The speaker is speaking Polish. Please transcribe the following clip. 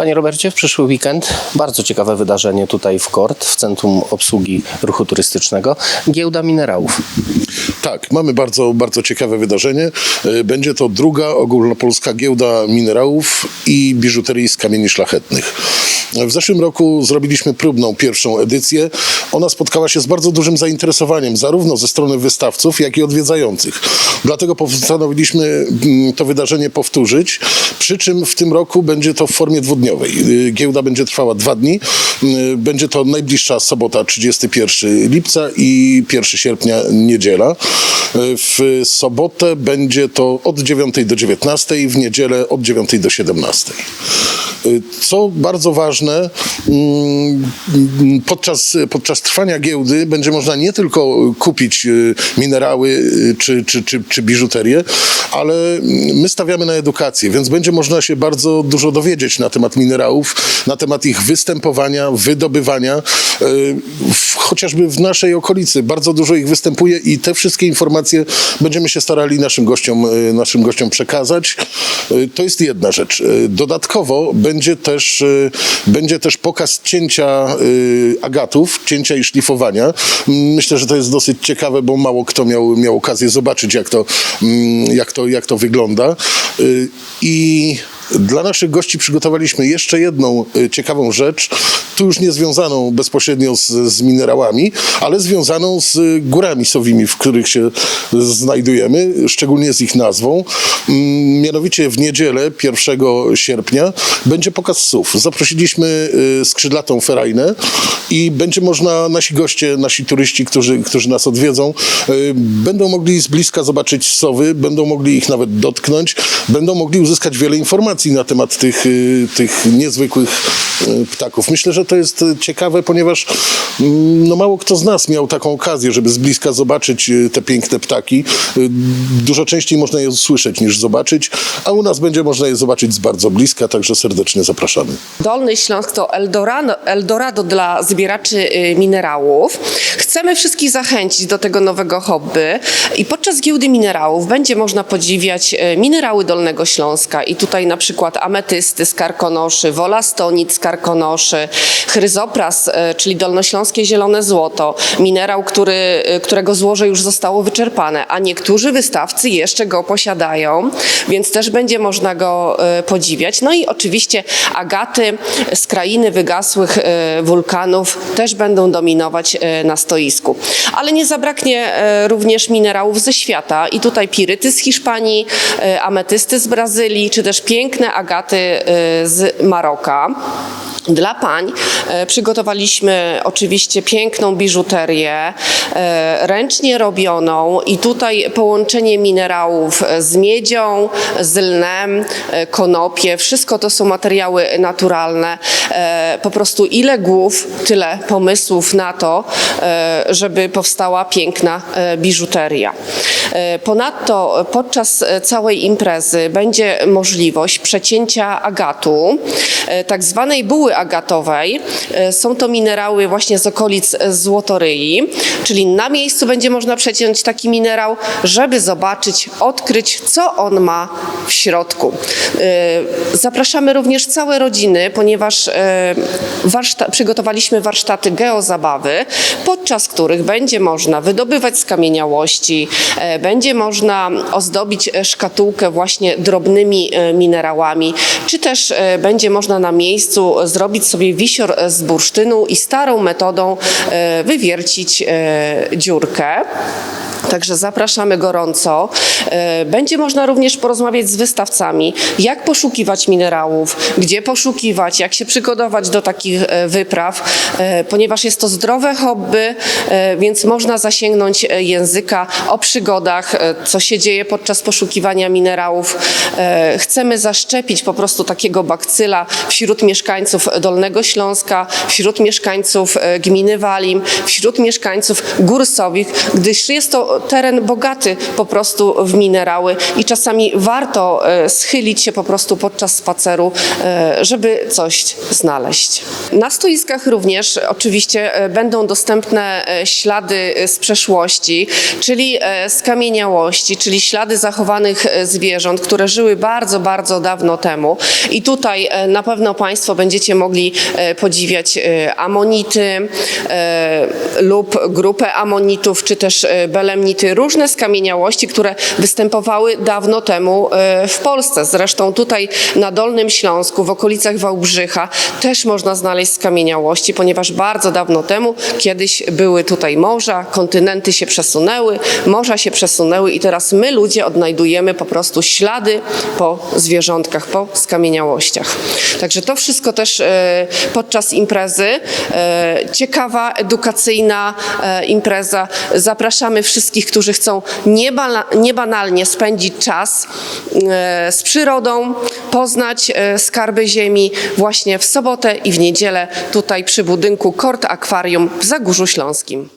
Panie Robercie, w przyszły weekend bardzo ciekawe wydarzenie tutaj w KORT, w Centrum Obsługi Ruchu Turystycznego. Giełda Minerałów. Tak, mamy bardzo, bardzo ciekawe wydarzenie. E, Będzie to druga ogólnopolska giełda minerałów i biżuterii z kamieni szlachetnych. W zeszłym roku zrobiliśmy próbną pierwszą edycję. Ona spotkała się z bardzo dużym zainteresowaniem, zarówno ze strony wystawców, jak i odwiedzających. Dlatego postanowiliśmy mm, to wydarzenie powtórzyć, przy czym w tym roku będzie to w formie dwudniowej. Y, Giełda będzie trwała dwa dni. Y, Będzie to najbliższa sobota 31 lipca i 1 sierpnia niedziela. Y, W sobotę będzie to od 9 do 19, w niedzielę od 9 do 17. Y, Co bardzo ważne, mm, mm, podczas, podczas trwania giełdy będzie można nie tylko kupić minerały czy, czy, czy, czy biżuterię, ale my stawiamy na edukację, więc będzie można się bardzo dużo dowiedzieć na temat minerałów, na temat ich występowania, wydobywania, y, w, chociażby w naszej okolicy. Bardzo dużo ich występuje i te wszystkie informacje będziemy się starali naszym gościom, y, naszym gościom przekazać. Y, To jest jedna rzecz. Dodatkowo będzie też, będzie też pokaz cięcia agatów, cięcia i szlifowania. Myślę, że to jest dosyć ciekawe, bo mało kto miał, miał okazję zobaczyć, jak to, jak to, jak to wygląda. I dla naszych gości przygotowaliśmy jeszcze jedną ciekawą rzecz, tu już nie związaną bezpośrednio z, z minerałami, ale związaną z górami sowymi, w których się znajdujemy, szczególnie z ich nazwą. Mm, Mianowicie w niedzielę 1 sierpnia będzie pokaz sów. Zaprosiliśmy y, skrzydlatą ferajnę i będzie można, nasi goście, nasi turyści, którzy, którzy nas odwiedzą, y, będą mogli z bliska zobaczyć sowy, będą mogli ich nawet dotknąć, będą mogli uzyskać wiele informacji na temat tych, y, tych niezwykłych ptaków. Myślę, że to jest y, ciekawe, ponieważ mm, no, mało kto z nas miał taką okazję, żeby z bliska zobaczyć y, te piękne ptaki. Y, Dużo częściej można je słyszeć niż zobaczyć, a u nas będzie można je zobaczyć z bardzo bliska, także serdecznie zapraszamy. Dolny Śląsk to Eldorado, Eldorado dla zbieraczy y, minerałów. Chcemy wszystkich zachęcić do tego nowego hobby i podczas giełdy minerałów będzie można podziwiać y, minerały Dolnego Śląska i tutaj na przykład ametysty z karkonoszy, wolastonit z karkonoszy, chryzopras, y, czyli dolnośląskie zielone złoto, minerał, który, y, którego złoże już zostało wyczerpane, a niektórzy wystawcy jeszcze go posiadają, więc też będzie można go y, podziwiać. No i oczywiście agaty z krainy wygasłych wulkanów też będą dominować na stoisku. Ale nie zabraknie również minerałów ze świata i tutaj piryty z Hiszpanii, ametysty z Brazylii, czy też piękne agaty z Maroka. Dla pań e, przygotowaliśmy oczywiście piękną biżuterię, e, ręcznie robioną i tutaj połączenie minerałów z miedzią, z lnem, e, konopie, wszystko to są materiały naturalne. E, Po prostu ile głów, tyle pomysłów na to, e, żeby powstała piękna e, biżuteria. E, Ponadto podczas e, całej imprezy będzie możliwość przecięcia agatu, e, tak zwanej buły agatowej. E, Są to minerały właśnie z okolic e, Złotoryi, czyli na miejscu będzie można przeciąć taki minerał, żeby zobaczyć, odkryć, co on ma w środku. E, Zapraszamy również całe rodziny, ponieważ e, przygotowaliśmy warsztaty geozabawy, podczas których będzie można wydobywać skamieniałości, e, będzie można ozdobić e, szkatułkę właśnie drobnymi e, minerałami, czy też e, będzie można na miejscu zrobić sobie wisior z bursztynu i starą metodą wywiercić dziurkę. Także zapraszamy gorąco. E, Będzie można również porozmawiać z wystawcami, jak poszukiwać minerałów, gdzie poszukiwać, jak się przygotować do takich e, wypraw, e, ponieważ jest to zdrowe hobby, więc można zasięgnąć języka o przygodach, co się dzieje podczas poszukiwania minerałów. Chcemy zaszczepić po prostu takiego bakcyla wśród mieszkańców Dolnego Śląska, wśród mieszkańców gminy Walim, wśród mieszkańców Gór Sowich, gdyż jest to teren bogaty po prostu w minerały i czasami warto e, schylić się po prostu podczas spaceru, e, żeby coś znaleźć. Na stoiskach również oczywiście e, będą dostępne ślady z przeszłości, czyli skamieniałości, czyli ślady zachowanych zwierząt, które żyły bardzo, bardzo dawno temu. I tutaj na pewno Państwo będziecie mogli podziwiać amonity lub grupę amonitów, czy też e, belemnity, różne skamieniałości, które występowały dawno temu e, w Polsce. Zresztą tutaj na Dolnym Śląsku, w okolicach Wałbrzycha też można znaleźć skamieniałości, ponieważ bardzo dawno temu kiedyś były tutaj morza, kontynenty się przesunęły, morza się przesunęły i teraz my ludzie odnajdujemy po prostu ślady po zwierzątkach, po skamieniałościach. Także to wszystko też e, podczas imprezy. Ciekawa, edukacyjna e, impreza. Zapraszamy wszystkich, którzy chcą niebanalnie spędzić czas e, z przyrodą, poznać e, skarby ziemi właśnie w sobotę i w niedzielę tutaj przy budynku Kort Akwarium w Zagórzu Śląskim.